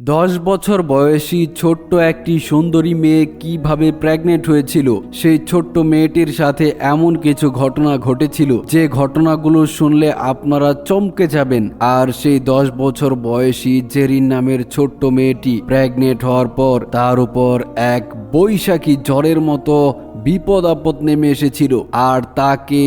দশ বছর বয়সী ছোট্ট একটি সুন্দরী মেয়ে কীভাবে প্রেগনেন্ট হয়েছিল? সেই ছোট্ট মেয়েটির সাথে এমন কিছু ঘটনা ঘটেছিল, যে ঘটনাগুলো শুনলে আপনারা চমকে যাবেন। আর সেই দশ বছর বয়সী জেরিন নামের ছোট্ট মেয়েটি প্রেগনেন্ট হওয়ার পর তার উপর এক বৈশাখী ঝড়ের মতো বিপদ আপদ নেমে এসেছিল। আর তাকে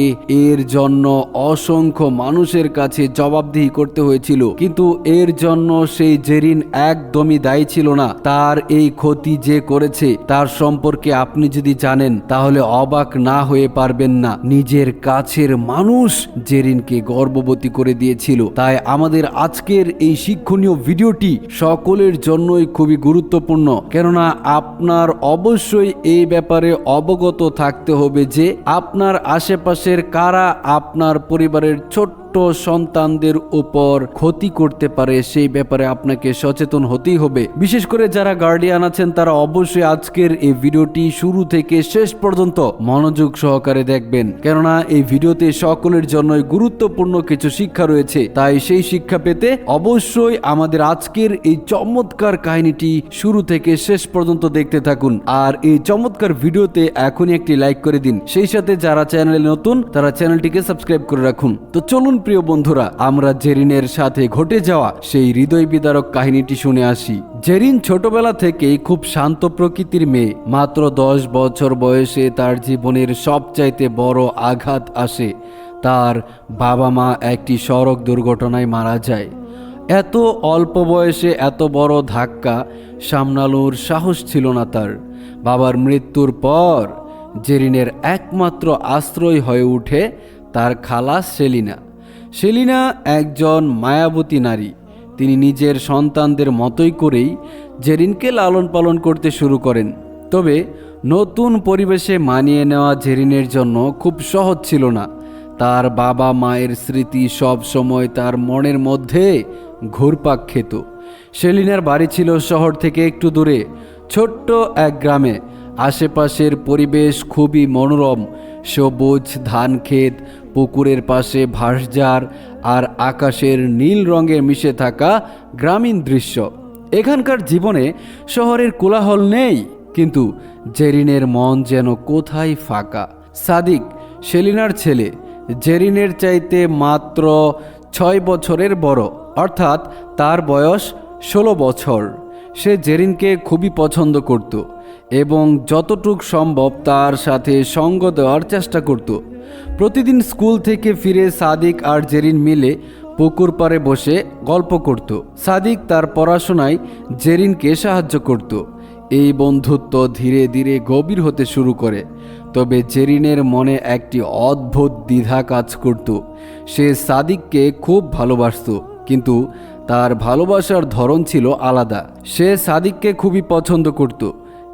এর জন্য অসংখ্য মানুষের কাছে জবাবদিহি করতে হয়েছিল। কিন্তু এর জন্য সেই জেরিন একদমই দায়ী ছিল না। তার এই ক্ষতি যে করেছে, তার সম্পর্কে আপনি যদি জানেন, তাহলে অবাক না হয়ে পারবেন না। নিজের কাছের মানুষ জেরিনকে গর্ভবতী করে দিয়েছিল। তাই আমাদের আজকের এই শিক্ষণীয় ভিডিওটি সকলের জন্যই খুবই গুরুত্বপূর্ণ। কেননা, আপনার অবশ্যই এই ব্যাপারে অবগত থাকতে হবে যে আপনার আশেপাশের কারা আপনার পরিবারের ছোট্ট সন্তানদের উপর ক্ষতি করতে পারে, সেই ব্যাপারে আপনাকে সচেতন হতেই হবে। বিশেষ করে যারা গার্ডিয়ান আছেন, তারা অবশ্যই আজকের এই ভিডিওটি শুরু থেকে শেষ পর্যন্ত মনোযোগ সহকারে দেখবেন। কেননা, এই ভিডিওতে সকলের জন্যই গুরুত্বপূর্ণ কিছু শিক্ষা রয়েছে। তাই সেই শিক্ষা পেতে অবশ্যই আমাদের আজকের এই চমৎকার কাহিনীটি শুরু থেকে শেষ পর্যন্ত দেখতে থাকুন। আর এই চমৎকার ভিডিওতে এখনই একটি লাইক করে দিন। সেই সাথে যারা চ্যানেলে নতুন, তারা চ্যানেলটিকে সাবস্ক্রাইব করে রাখুন। তো চলুন প্রিয় বন্ধুরা, আমরা জেরিনের সাথে ঘটে যাওয়া সেই হৃদয় বিদারক কাহিনীটি শুনে আসি। জেরিন ছোটবেলা থেকেই খুব শান্ত প্রকৃতির মেয়ে। মাত্র দশ বছর বয়সে তার জীবনের সবচাইতে বড় আঘাত আসে। তার বাবা মা একটি সড়ক দুর্ঘটনায় মারা যায়। এত অল্প বয়সে এত বড় ধাক্কা সামলানোর সাহস ছিল না তার। বাবার মৃত্যুর পর জেরিনের একমাত্র আশ্রয় হয়ে উঠে তার খালা সেলিনা। সেলিনা একজন মায়াবতী নারী। তিনি নিজের সন্তানদের মতোই করেই জেরিনকে লালন পালন করতে শুরু করেন। তবে নতুন পরিবেশে মানিয়ে নেওয়া জেরিনের জন্য খুব সহজ ছিল না। তার বাবা মায়ের স্মৃতি সব সময় তার মনের মধ্যে ঘুরপাক খেত। সেলিনার বাড়ি ছিল শহর থেকে একটু দূরে, ছোট্ট এক গ্রামে। আশেপাশের পরিবেশ খুবই মনোরম। সবুজ ধান ক্ষেত পুকুরের পাশে ভাসজার আর আকাশের নীল রঙে মিশে থাকা গ্রামীণ দৃশ্য। এখানকার জীবনে শহরের কোলাহল নেই, কিন্তু জেরিনের মন যেন কোথায় ফাঁকা। সাদিক, সেলিনার ছেলে, জেরিনের চাইতে মাত্র ছয় বছরের বড়, অর্থাৎ তার বয়স ষোলো বছর। সে জেরিনকে খুবই পছন্দ করত এবং যতটুক সম্ভব তার সাথে সঙ্গ দেওয়ার চেষ্টা করত। প্রতিদিন স্কুল থেকে ফিরে সাদিক আর জেরিন মিলে পুকুর পাড়ে বসে গল্প করত। সাদিক তার পড়াশোনায় জেরিনকে সাহায্য করত। এই বন্ধুত্ব ধীরে ধীরে গভীর হতে শুরু করে। তবে জেরিনের মনে একটি অদ্ভুত দ্বিধা কাজ করত। সে সাদিককে খুব ভালোবাসত, কিন্তু তার ভালোবাসার ধরন ছিল আলাদা। সে সাদিককে খুবই পছন্দ করত,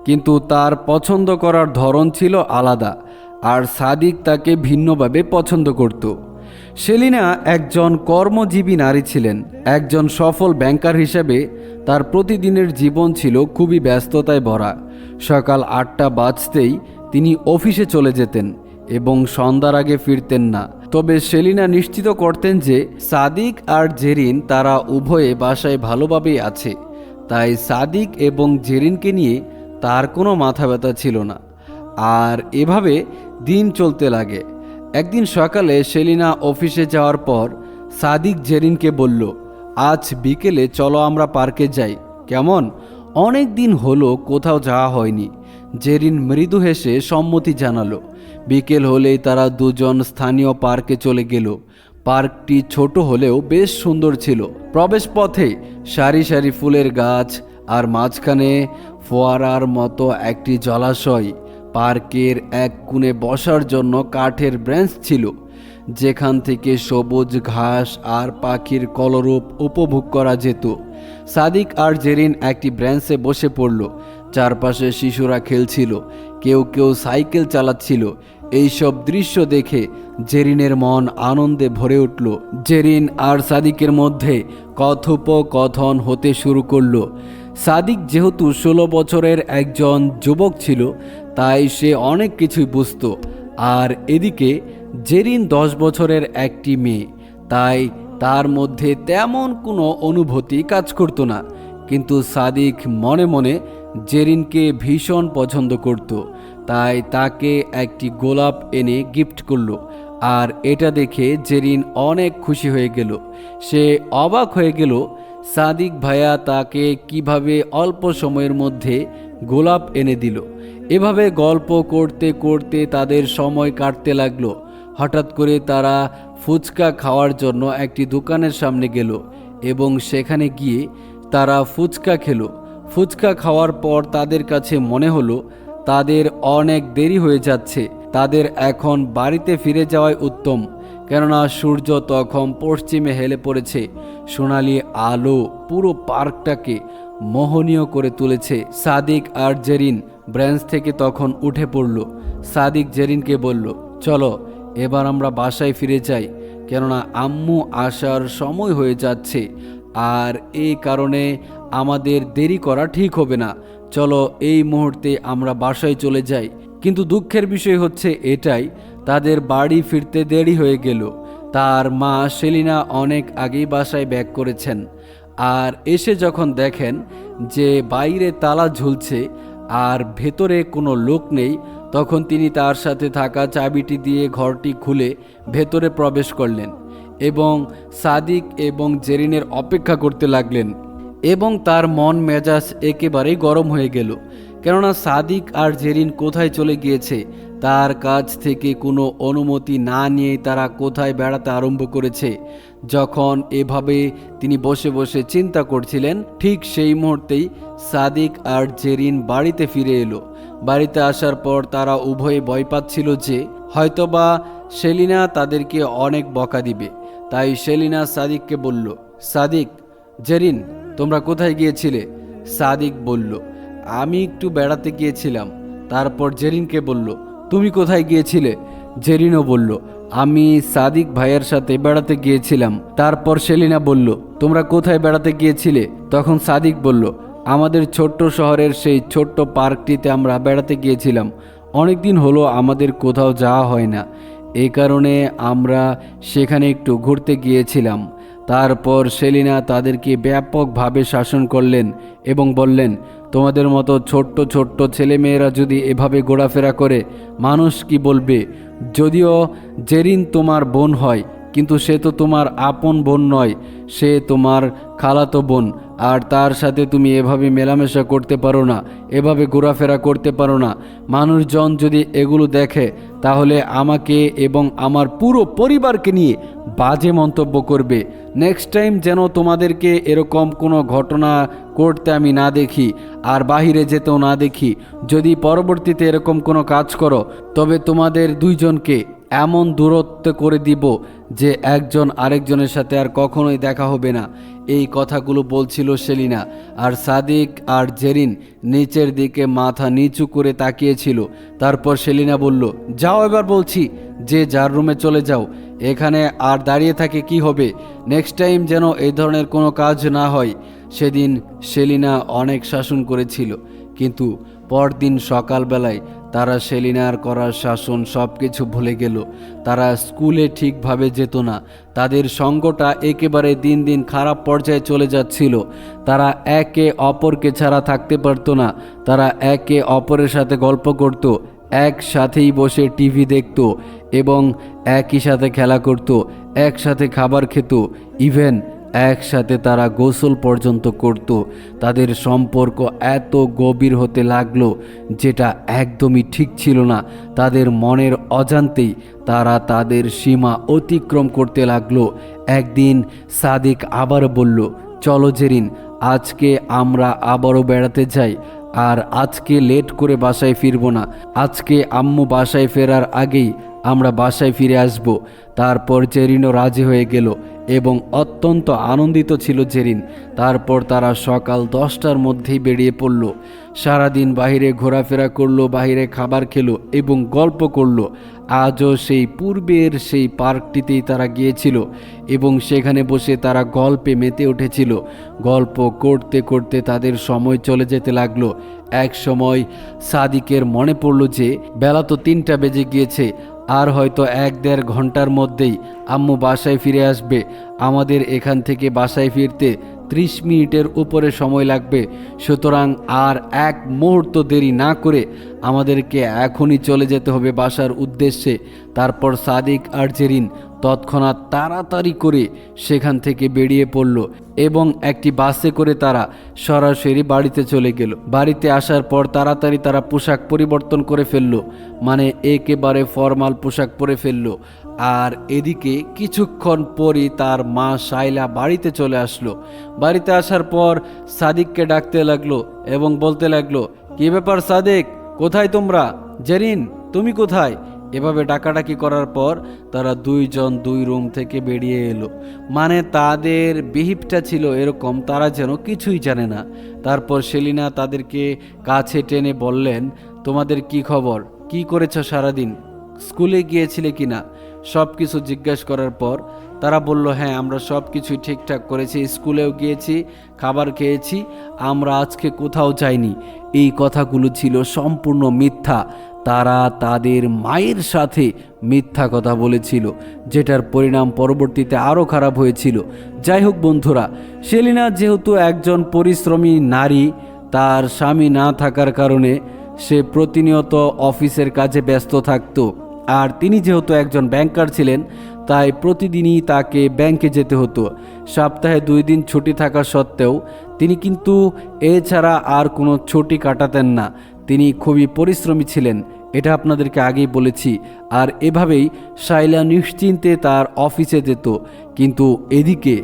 কিন্তু তার পছন্দ করার ধরন ছিল আলাদা, আর সাদিক তাকে ভিন্নভাবে পছন্দ করত। সেলিনা একজন কর্মজীবী নারী ছিলেন, একজন সফল ব্যাংকার হিসেবে তার প্রতিদিনের জীবন ছিল খুবই ব্যস্ততায় ভরা। সকাল আটটা বাজতেই তিনি অফিসে চলে যেতেন এবং সন্ধ্যার আগে ফিরতেন না। তবে সেলিনা নিশ্চিত করতেন যে সাদিক আর জেরিন তারা উভয়ে বাসায় ভালোভাবেই আছে। তাই সাদিক এবং জেরিনকে নিয়ে তার কোনো মাথা ব্যথা ছিল না। আর এভাবে দিন চলতে লাগে। একদিন সকালে সেলিনা অফিসে যাওয়ার পর সাদিক জেরিনকে বলল, আজ বিকেলে চলো আমরা পার্কে যাই। কেমন? অনেক দিন হলো কোথাও যাওয়া হয়নি। জেরিন মৃদু হেসে সম্মতি জানালো। বিকেল হলেই তারা দুজন স্থানীয় পার্কে চলে গেল। পার্কটি ছোট হলেও বেশ সুন্দর ছিল। প্রবেশ পথে সারি সারি ফুলের গাছ আর মাঝখানে ফোয়ারার মতো একটি জলাশয়। পার্কের এক কোণে বসার জন্য কাঠের ব্রেঞ্চ ছিল, যেখান থেকে সবুজ ঘাস আর পাখির কলরূপ উপভোগ করা যেত। সাদিক আর জেরিন একটি ব্রেঞ্চে বসে পড়ল। চারপাশে শিশুরা খেলছিল, কেউ কেউ সাইকেল চালাচ্ছিল। এইসব দৃশ্য দেখে জেরিনের মন আনন্দে ভরে উঠল। জেরিন আর সাদিকের মধ্যে কথোপকথন হতে শুরু করল। সাদিক যেহেতু ষোলো বছরের একজন যুবক ছিল, তাই সে অনেক কিছুই বুঝত। আর এদিকে জেরিন দশ বছরের একটি মেয়ে, তাই তার মধ্যে তেমন কোনো অনুভূতি কাজ করতো না। কিন্তু সাদিক মনে মনে জেরিনকে ভীষণ পছন্দ করত, তাই তাকে একটি গোলাপ এনে গিফট করল, আর এটা দেখে জেরিন অনেক খুশি হয়ে গেল। সে অবাক হয়ে গেল, সাদিক ভাইয়া তাকে কীভাবে অল্প সময়ের মধ্যে গোলাপ এনে দিল। এভাবে গল্প করতে করতে তাদের সময় কাটতে লাগল। হঠাৎ করে তারা ফুচকা খাওয়ার জন্য একটি দোকানের সামনে গেল এবং সেখানে গিয়ে তারা ফুচকা খেলো। ফুচকা খাওয়ার পর তাদের কাছে মনে হলো, তাদের অনেক দেরি হয়ে যাচ্ছে। তাদের এখন বাড়িতে ফিরে যাওয়াই উত্তম। কেননা সূর্য তখন পশ্চিমে হেলে পড়েছে। সোনালি আলো পুরো পার্কটাকে মোহনীয় করে তুলেছে। সাদিক আর জেরিন ব্রাঞ্চ থেকে তখন উঠে পড়ল। সাদিক জেরিনকে বলল, চলো, এবার আমরা বাসায় ফিরে যাই। কেননা আম্মু আসার সময় হয়ে যাচ্ছে। আর এই কারণে আমাদের দেরি করা ঠিক হবে না। চলো, এই মুহূর্তে আমরা বাসায় চলে যাই। কিন্তু দুঃখের বিষয় হচ্ছে এটাই, তাদের বাড়ি ফিরতে দেরি হয়ে গেল। তার মা সেলিনা অনেক আগেই বাসায় ব্যাক করেছেন। আর এসে যখন দেখেন যে বাইরে তালা ঝুলছে আর ভেতরে কোনো লোক নেই, তখন তিনি তার সাথে থাকা চাবিটি দিয়ে ঘরটি খুলে ভেতরে প্রবেশ করলেন এবং সাদিক এবং জেরিনের অপেক্ষা করতে লাগলেন। এবং তার মন মেজাজ একেবারেই গরম হয়ে গেল। কেননা সাদিক আর জেরিন কোথায় চলে গিয়েছে, তার কাছ থেকে কোনো অনুমতি না নিয়ে তারা কোথায় বেড়াতে আরম্ভ করেছে। যখন এভাবে তিনি বসে বসে চিন্তা করছিলেন, ঠিক সেই মুহূর্তেই সাদিক আর জেরিন বাড়িতে ফিরে এলো। বাড়িতে আসার পর তারা উভয়ে ভয় পাচ্ছিল যে, হয়তোবা সেলিনা তাদেরকে অনেক বকা দিবে। তাই সেলিনা সাদিককে বলল, সাদিক, জেরিন তোমরা কোথায় গিয়েছিলে? সাদিক বলল, আমি একটু বেড়াতে গিয়েছিলাম। তারপর জেরিনকে বলল, তুমি কোথায় গিয়েছিলে? জেরিনও বলল, আমি সাদিক ভাইয়ের সাথে বেড়াতে গিয়েছিলাম। তারপর সেলিনা বলল, তোমরা কোথায় বেড়াতে গিয়েছিলে? তখন সাদিক বলল, আমাদের ছোট্ট শহরের সেই ছোট্ট পার্কটিতে আমরা বেড়াতে গিয়েছিলাম। অনেক দিন হলো আমাদের কোথাও যাওয়া হয় না। এই কারণে আমরা সেখানে একটু ঘুরতে গিয়েছিলাম। তারপর সেলিনা তাদেরকে ব্যাপকভাবে শাসন করলেন এবং বললেন, তোমাদের মতো ছোট্ট ছোট্ট ছেলেমেয়েরা যদি এভাবে ঘোরাফেরা করে, মানুষ কি বলবে? যদিও জেরিন তোমার বোন হয়, কিন্তু সে তো তোমার আপন বোন নয়, সে তোমার খালাতো বোন। আর তার সাথে তুমি এভাবে মেলামেশা করতে পারো না, এভাবে ঘোরাফেরা করতে পারো না। মানুষজন যদি এগুলো দেখে তাহলে আমাকে এবং আমার পুরো পরিবারকে নিয়ে বাজে মন্তব্য করবে। নেক্সট টাইম যেন তোমাদেরকে এরকম কোনো ঘটনা করতে আমি না দেখি, আর বাহিরে যেতেও না দেখি। যদি পরবর্তীতে এরকম কোনো কাজ করো, তবে তোমাদের দুইজনকে এমন দূরত্ব করে দিব যে একজন আরেকজনের সাথে আর কখনোই দেখা হবে না। এই কথাগুলো বলছিল সেলিনা, আর সাদিক আর জেরিন নিচের দিকে মাথা নিচু করে তাকিয়েছিল। তারপর সেলিনা বলল, যাও এবার বলছি, যে যার রুমে চলে যাও। এখানে আর দাঁড়িয়ে থাকে কি হবে? নেক্সট টাইম যেন এই ধরনের কোনো কাজ না হয়। সেদিন সেলিনা অনেক শাসন করেছিল, কিন্তু পরদিন সকালবেলায় তারা সেলিনার করার শাসন সব কিছু ভুলে গেল। তারা স্কুলে ঠিকভাবে যেত না, তাদের সঙ্গটা একেবারে দিন দিন খারাপ পর্যায়ে চলে যাচ্ছিল। তারা একে অপরকে ছাড়া থাকতে পারতো না, তারা একে অপরের সাথে গল্প করত, একসাথেই বসে টিভি দেখতো এবং একই সাথে খেলা করত, একসাথে খাবার খেত, ইভেন একসাথে তারা গোসল পর্যন্ত করত। তাদের সম্পর্ক এত গভীর হতে লাগল যেটা একদমই ঠিক ছিল না। তাদের মনের অজান্তেই তারা তাদের সীমা অতিক্রম করতে লাগল। একদিন সাদিক আবার বলল, চলো জেরিন, আজকে আমরা আবারও বেড়াতে যাই। আর আজকে লেট করে বাসায় ফিরবো না। আজকে আম্মু বাসায় ফেরার আগেই আমরা বাসায় ফিরে আসব। তারপর জেরিনও রাজি হয়ে গেল। এবং অত্যন্ত আনন্দিত ছিল জেরিন। তারপর তারা সকাল দশটার মধ্যেই বেরিয়ে পড়ল। সারাদিন বাইরে ঘোরাফেরা করল বাইরে খাবার খেলো এবং গল্প করল। আজও সেই পূর্বের সেই পার্কটিতেই তারা গিয়েছিল এবং সেখানে বসে তারা গল্পে মেতে উঠেছিল। গল্প করতে করতে তাদের সময় চলে যেতে লাগল। এক সময় সাদিকের মনে পড়ল যে বেলা তো তিনটা বেজে গিয়েছে আর হয়তো এক দেড় ঘণ্টার মধ্যেই আম্মু বাসায় ফিরে আসবে। আমাদের এখান থেকে বাসায় ফিরতে ত্রিশ মিনিটের উপরে সময় লাগবে। সুতরাং আর এক মুহূর্ত দেরি না করে আমাদেরকে এখনই চলে যেতে হবে বাসার উদ্দেশ্যে। তারপর সাদিক আর জেরিন তৎক্ষণাৎ তাড়াতাড়ি করে সেখান থেকে বেরিয়ে পড়ল এবং একটি বাসে করে তারা সরাসরি বাড়িতে চলে গেল। বাড়িতে আসার পর তাড়াতাড়ি তারা পোশাক পরিবর্তন করে ফেলল মানে একেবারে ফর্মাল পোশাক পরে ফেলল। আর এদিকে কিছুক্ষণ পরই তার মা শাইলা বাড়িতে চলে আসলো। বাড়িতে আসার পর সাদিককে ডাকতে লাগল এবং বলতে লাগল, কি ব্যাপার সাদেক? কোথায় তোমরা? জেরিন, তুমি কোথায়? এভাবে ডাকাডাকি করার পর তারা দুইজন দুই রুম থেকে বেরিয়ে এলো। মানে তাদের বিহিপটা ছিল এরকম, তারা যেন কিছুই জানে না। তারপর সেলিনা তাদেরকে কাছে টেনে বললেন, তোমাদের কি খবর? কি করেছ সারাদিন? স্কুলে গিয়েছিলে কিনা? সব কিছু জিজ্ঞেস করার পর তারা বলল হ্যাঁ আমরা সব কিছুই ঠিকঠাক করেছি, স্কুলেও গিয়েছি, খাবার খেয়েছি, আমরা আজকে কোথাও যাইনি। এই কথাগুলো ছিল সম্পূর্ণ মিথ্যা। তারা তাদের মায়ের সাথে মিথ্যা কথা বলেছিল, যেটার পরিণাম পরবর্তীতে আরও খারাপ হয়েছিল। যাই হোক বন্ধুরা, সেলিনা যেহেতু একজন পরিশ্রমী নারী, তার স্বামী না থাকার কারণে সে প্রতিনিয়ত অফিসের কাজে ব্যস্ত থাকতো। আর তিনি যেহেতু একজন ব্যাংকার ছিলেন, তাই প্রতিদিনই তাকে ব্যাংকে যেতে হতো। সপ্তাহে দুই দিন ছুটি থাকা সত্ত্বেও তিনি কিন্তু এছাড়া আর কোনো ছুটি কাটাতেন না। তিনি খুবই পরিশ্রমী ছিলেন, এটা আপনাদেরকে আগেই বলেছি। আর এভাবেই শাইলা নিশ্চিন্তে তার অফিসে যেত। কিন্তু এদিকে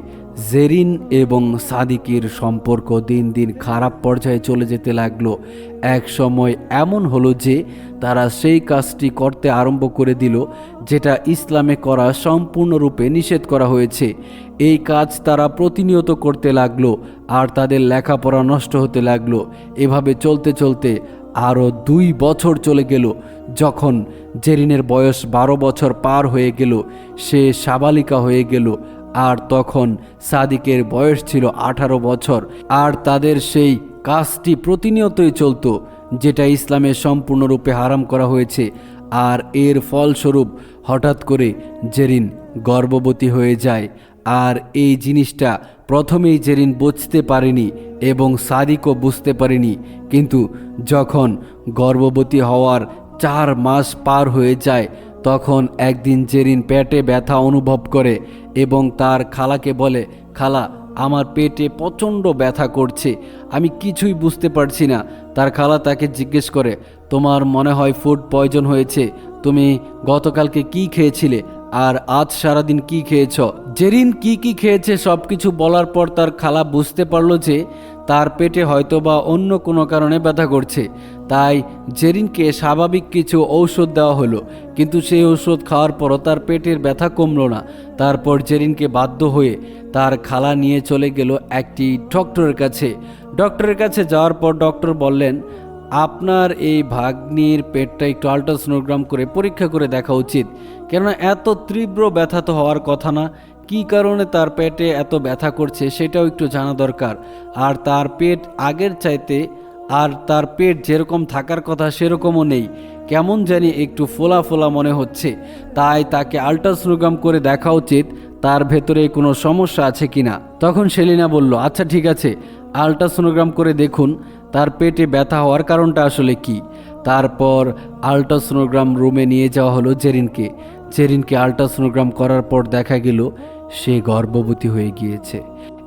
জেরিন এবং সাদিকের সম্পর্ক দিন দিন খারাপ পর্যায়ে চলে যেতে লাগল। এক সময় এমন হলো যে, তারা সেই কাজটি করতে আরম্ভ করে দিল, যেটা ইসলামে করা সম্পূর্ণরূপে নিষেধ করা হয়েছে। এই কাজ তারা প্রতিনিয়ত করতে লাগল, আর তাদের লেখাপড়া নষ্ট হতে লাগল। এভাবে চলতে চলতে আরও দুই বছর চলে গেল, যখন জেরিনের বয়স বারো বছর পার হয়ে গেল, সে সাবালিকা হয়ে গেল আর তখন সাদিকের বয়স ছিল আঠারো বছর, আর তাদের সেই কাজটি প্রতিনিয়তই চলতো, যেটা ইসলামে সম্পূর্ণরূপে হারাম করা হয়েছে, আর এর ফলস্বরূপ হঠাৎ করে জেরিন গর্ভবতী হয়ে যায়, আর এই জিনিসটা প্রথমেই জেরিন বুঝতে পারেনি এবং সাদিকও বুঝতে পারেনি, কিন্তু যখন গর্ভবতী হওয়ার চার মাস পার হয়ে যায় তখন একদিন জেরিন পেটে ব্যথা অনুভব করে এবং তার খালাকে বলে, খালা, আমার পেটে প্রচণ্ড ব্যথা করছে, আমি কিছুই বুঝতে পারছি না। তার খালা তাকে জিজ্ঞেস করে, তোমার মনে হয় ফুড পয়জন হয়েছে? তুমি গতকালকে কি খেয়েছিলে? আর আজ সারাদিন কি খেয়েছ? জেরিন কি কি খেয়েছে সব কিছু বলার পর তার খালা বুঝতে পারল যে তার পেটে হয়তোবা অন্য কোনো কারণে ব্যথা করছে। তাই জেরিনকে স্বাভাবিক কিছু ঔষধ দেওয়া হলো, কিন্তু সেই ঔষধ খাওয়ার পরও তার পেটের ব্যথা কমলো না। তারপর জেরিনকে বাধ্য হয়ে তার খালা নিয়ে চলে গেল একটি ডক্টরের কাছে। ডক্টরের কাছে যাওয়ার পর ডক্টর বললেন, আপনার এই ভাগ্নির পেটটা একটু আল্ট্রাসোনোগ্রাম করে পরীক্ষা করে দেখা উচিত। কেননা এত তীব্র ব্যথা তো হওয়ার কথা না। কী কারণে তার পেটে এত ব্যথা করছে সেটাও একটু জানা দরকার। আর তার পেট আগের চাইতে আর তার পেট যেরকম থাকার কথা সেরকমও নেই। কেমন জানি একটু ফোলা ফোলা মনে হচ্ছে। তাই তাকে আল্ট্রাসোনোগ্রাম করে দেখা উচিত তার ভেতরে কোনো সমস্যা আছে কি না। তখন সেলিনা বলল আচ্ছা ঠিক আছে। আল্ট্রাসোনোগ্রাম করে দেখুন, তার পেটে ব্যথা হওয়ার কারণটা আসলে কি? তারপর আল্ট্রাসোনোগ্রাম রুমে নিয়ে যাওয়া হলো জেরিনকে। জেরিনকে আল্ট্রাসোনোগ্রাম করার পর দেখা গেল, সে গর্ভবতী হয়ে গিয়েছে।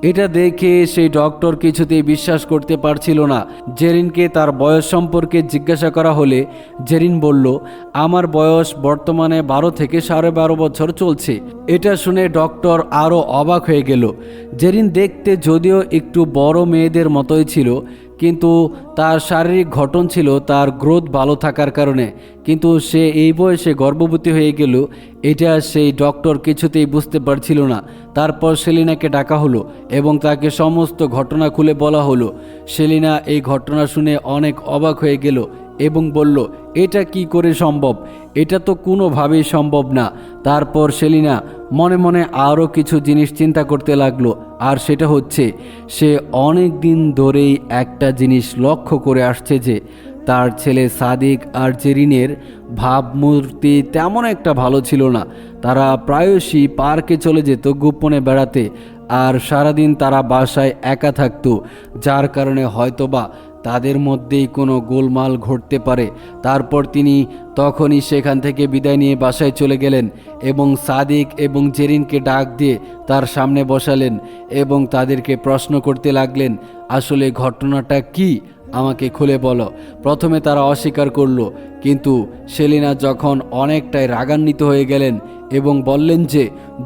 এটা দেখে সেই ডক্টর কিছুতেই বিশ্বাস করতে পারছিল না। জেরিনকে তার বয়স সম্পর্কে জিজ্ঞাসা করা হলে জেরিন বলল, আমার বয়স বর্তমানে বারো থেকে সাড়ে বারো বছর চলছে। এটা শুনে ডক্টর আরও অবাক হয়ে গেল। জেরিন দেখতে যদিও একটু বড় মেয়েদের মতোই ছিল কিন্তু তার শারীরিক ঘটন ছিল তার গ্রোথ ভালো থাকার কারণে। কিন্তু সে এই বয়সে গর্ভবতী হয়ে গেল, এটা সেই ডক্টর কিছুতেই বুঝতে পারছিল না। তারপর সেলিনাকে ডাকা হলো এবং তাকে সমস্ত ঘটনা খুলে বলা হলো। সেলিনা এই ঘটনা শুনে অনেক অবাক হয়ে গেল এবং বলল, এটা কি করে সম্ভব? এটা তো কোনোভাবেই সম্ভব না। তারপর সেলিনা মনে মনে আরও কিছু জিনিস চিন্তা করতে লাগল, আর সেটা হচ্ছে, সে অনেক দিন ধরেই একটা জিনিস লক্ষ্য করে আসছে যে, তার ছেলে সাদিক আর জেরিনের ভাবমূর্তি তেমন একটা ভালো ছিল না। তারা প্রায়শই পার্কে চলে যেত গোপনে বেড়াতে, আর সারাদিন তারা বাসায় একা থাকতো, যার কারণে হয়তোবা তাদের মধ্যেই কোনো গোলমাল ঘটতে পারে। তারপর তিনি তখনই সেখান থেকে বিদায় নিয়ে বাসায় চলে গেলেন এবং সাদিক এবং জেরিনকে ডাক দিয়ে তার সামনে বসালেন এবং তাদেরকে প্রশ্ন করতে লাগলেন, আসলে ঘটনাটা কি? আমাকে খুলে বলো। প্রথমে তারা অস্বীকার করল, কিন্তু সেলিনা যখন অনেকটাই রাগান্বিত হয়ে গেলেন এবং বললেন যে,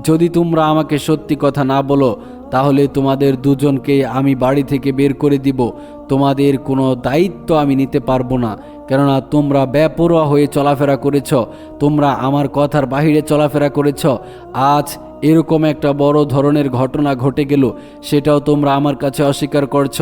যদি তোমরা আমাকে সত্যি কথা না বলো তাহলে তোমাদের দুজনকে আমি বাড়ি থেকে বের করে দিব। তোমাদের কোনো দায়িত্ব আমি নিতে পারব না। কেননা তোমরা বেপরোয়া হয়ে চলাফেরা করেছ, তোমরা আমার কথার বাহিরে চলাফেরা করেছ। আজ এরকম একটা বড় ধরনের ঘটনা ঘটে গেল, সেটাও তোমরা আমার কাছে অস্বীকার করছ।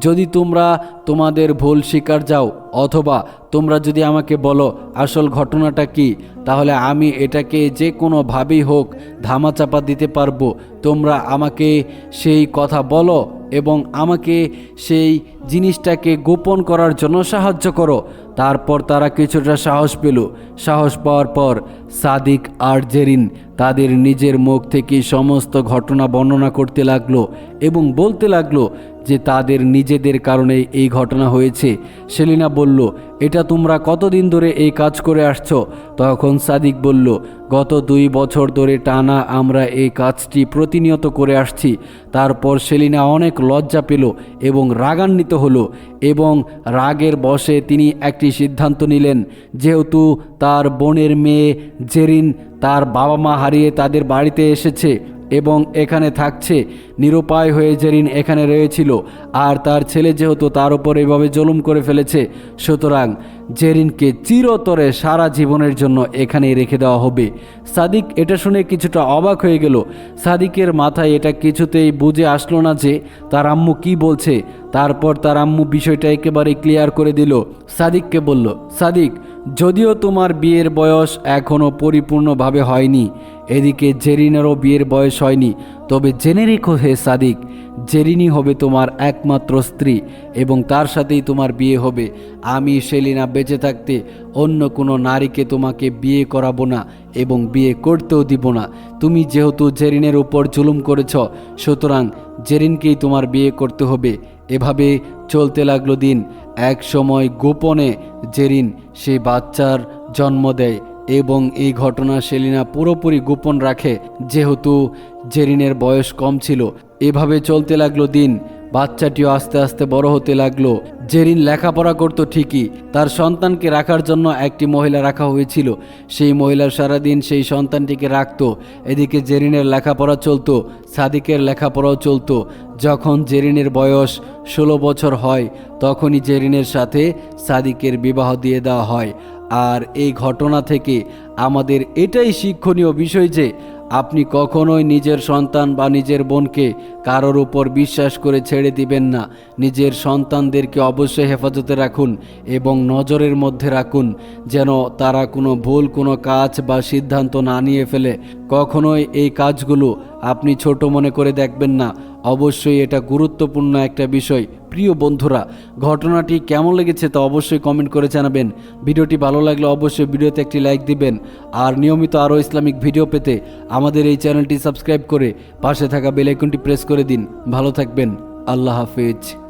যদি তোমরা তোমাদের ভুল স্বীকার যাও, অথবা তোমরা যদি আমাকে বলো, আসল ঘটনাটা কি, তাহলে আমি এটাকে যে কোনোভাবেই হোক ধামাচাপা দিতে পারব। তোমরা আমাকে সেই কথা বলো এবং আমাকে সেই জিনিসটাকে গোপন করার জন্য সাহায্য করো। তারপর তারা কিছুটা সাহস পেল। সাহস পাওয়ার পর সাদিক আর জেরিন তাদের নিজের মুখ থেকে সমস্ত ঘটনা বর্ণনা করতে লাগল এবং বলতে লাগল যে তাদের নিজেদের কারণে এই ঘটনা হয়েছে। সেলিনা বলল, এটা তোমরা কতদিন ধরে এই কাজ করে আসছো? তখন সাদিক বলল, গত দুই বছর ধরে টানা আমরা এই কাজটি প্রতিনিয়ত করে আসছি। তারপর সেলিনা অনেক লজ্জা পেল এবং রাগান্বিত হলো এবং রাগের বশে তিনি একটি সিদ্ধান্ত নিলেন, যেহেতু তার বোনের মেয়ে জেরিন তার বাবা মা হারিয়ে তাদের বাড়িতে এসেছে। এবং এখানে থাকছে, নিরুপায় হয়ে জেরিন এখানে রয়েছিল, আর তার ছেলে যেহেতু তার উপর এভাবে জুলুম করে ফেলেছে, সুতরাং জেরিনকে চিরতরে সারা জীবনের জন্য এখানেই রেখে দেওয়া হবে। সাদিক এটা শুনে কিছুটা অবাক হয়ে গেল। সাদিকের মাথায় এটা কিছুতেই বুঝে আসলো না যে তার আম্মু কি বলছে। তারপর তার আম্মু বিষয়টা একেবারে ক্লিয়ার করে দিল। সাদিককে বলল, সাদিক যদিও তোমার বিয়ের বয়স এখনও পরিপূর্ণভাবে হয়নি, এদিকে জেরিনেরও বিয়ের বয়স হয়নি, তবে জেনে রেখো হে সাদিক, জেরিনি হবে তোমার একমাত্র স্ত্রী এবং তার সাথেই তোমার বিয়ে হবে। আমি সেলিনা বেঁচে থাকতে অন্য কোনো নারীকে তোমাকে বিয়ে করাবো না এবং বিয়ে করতেও দিব না। তুমি যেহেতু জেরিনের উপর জুলুম করেছ, সুতরাং জেরিনকেই তোমার বিয়ে করতে হবে। এভাবে চলতে লাগল দিন। এক সময় গোপনে জেরিন সেই বাচ্চার জন্ম দেয় এবং এই ঘটনা সেলিনা পুরোপুরি গোপন রাখে। যেহেতু জেরিনের বয়স কম ছিল, এভাবে চলতে লাগল দিন। বাচ্চাটিও আস্তে আস্তে বড় হতে লাগল। জেরিন লেখাপড়া করতো ঠিকই, তার সন্তানকে রাখার জন্য একটি মহিলা রাখা হয়েছিল। সেই মহিলা সারাদিন সেই সন্তানটিকে রাখত। এদিকে জেরিনের লেখাপড়া চলতো, সাদিকের লেখাপড়াও চলতো। যখন জেরিনের বয়স ষোলো বছর হয়, তখনই জেরিনের সাথে সাদিকের বিবাহ দিয়ে দেওয়া হয়। আর এই ঘটনা থেকে আমাদের এটাই শিক্ষণীয় বিষয় যে আপনি কখনোই নিজের সন্তান বা নিজের বোনকে কারোর উপর বিশ্বাস করে ছেড়ে দিবেন না। নিজের সন্তানদেরকে অবশ্যই হেফাজতে রাখুন এবং নজরের মধ্যে রাখুন যেন তারা কোনো ভুল, কোনো কাজ বা সিদ্ধান্ত না নিয়ে ফেলে। কখনোই এই কাজগুলো আপনি ছোট মনে করে দেখবেন না। অবশ্যই এটা গুরুত্বপূর্ণ একটা বিষয়। প্রিয় বন্ধুরা, ঘটনাটি কেমন লেগেছে তা অবশ্যই কমেন্ট করে জানাবেন। ভিডিওটি ভালো লাগলে অবশ্যই ভিডিওতে একটি লাইক দিবেন। আর নিয়মিত আরও ইসলামিক ভিডিও পেতে আমাদের এই চ্যানেলটি সাবস্ক্রাইব করে পাশে থাকা বেল আইকনটি প্রেস করে দিন। ভালো থাকবেন। আল্লাহ হাফেজ।